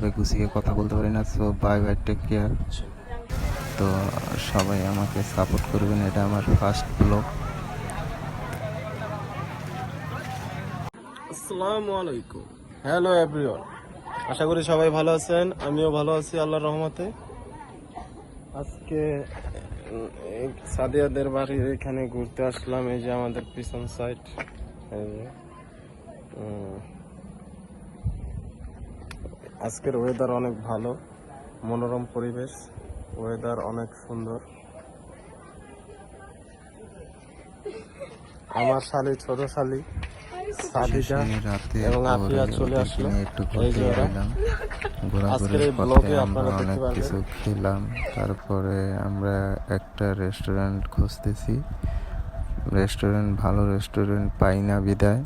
ওইভাবে গুছিয়ে কথা বলতে পারি না so bye bye take care তো সবাই আমাকে সাপোর্ট করবেন, এটা আমার ফার্স্ট ব্লগ আসসালামু আলাইকুম। হ্যালো এভরিওয়ান আশা করি সবাই ভালো আছেন, আমিও ভালো আছি আল্লাহর রহমতে। আজকে সাদিয়াদের বাড়ির এখানে ঘুরতে আসলাম, এই যে আমাদের পিছন সাইড আজকের ওয়েদার অনেক ভালো মনোরম পরিবেশ ওয়েদার অনেক সুন্দর। আমার শালি ছোট শালি সাদিকা এবং আফিয়া চলে আসলো। একটু ঘুরতে ওরা। আজকের এই ব্লগে আমরা আপনারা দেখতে অনেক পারবেন। কিছু খেলাম। তারপরে আমরা একটা রেস্টুরেন্ট খুঁজতেছি। রেস্টুরেন্ট ভালো রেস্টুরেন্ট পাই না বিদায়।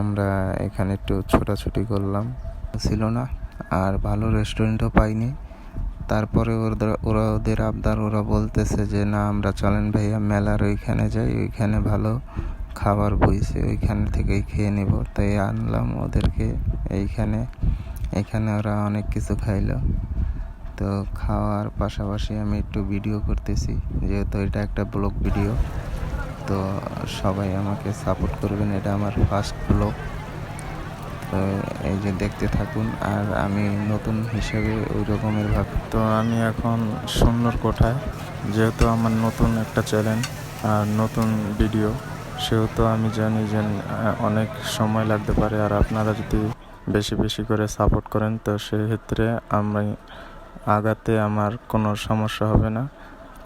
আমরা এখানে একটু ছোটাছুটি করলাম। ছিল না। আর ভালো রেস্টুরেন্টও পাইনি। তারপরে ওরা ওদের আবদার, ওরা বলতেছে যে, না, আমরা চলেন ভাইয়া, মেলার ওইখানে যাই, ওইখানে ভালো খাবার বইছে, ওইখান থেকেই খেয়ে নেব। তাই আনলাম ওদেরকে এইখানে। এখানে ওরা অনেক কিছু খাইলো। তো খাওয়ার পাশাপাশি আমি একটু ভিডিও করতেছি, যেহেতু এটা একটা ব্লগ ভিডিও তো সবাই আমাকে সাপোর্ট করবেন, এটা আমার ফার্স্ট ব্লগ এই যে দেখতে থাকুন আর আমি নতুন হিসেবে ওই রকমের ভাব। তো আমি এখন সুন্দর কোঠায় যেহেতু আমার নতুন একটা চ্যানেল আর নতুন ভিডিও সেহেতু আমি জানি যে অনেক সময় লাগতে পারে আর আপনারা যদি বেশি বেশি করে সাপোর্ট করেন তো সেক্ষেত্রে আমি আগাতে আমার কোনো সমস্যা হবে না।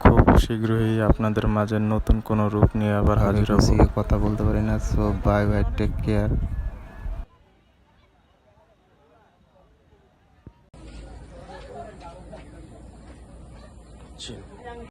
খুব শীঘ্রই আপনাদের মাঝে নতুন কোনো রূপ নিয়ে আবার হাজির হব। কথা বলতে পারি না so bye bye take care ছিল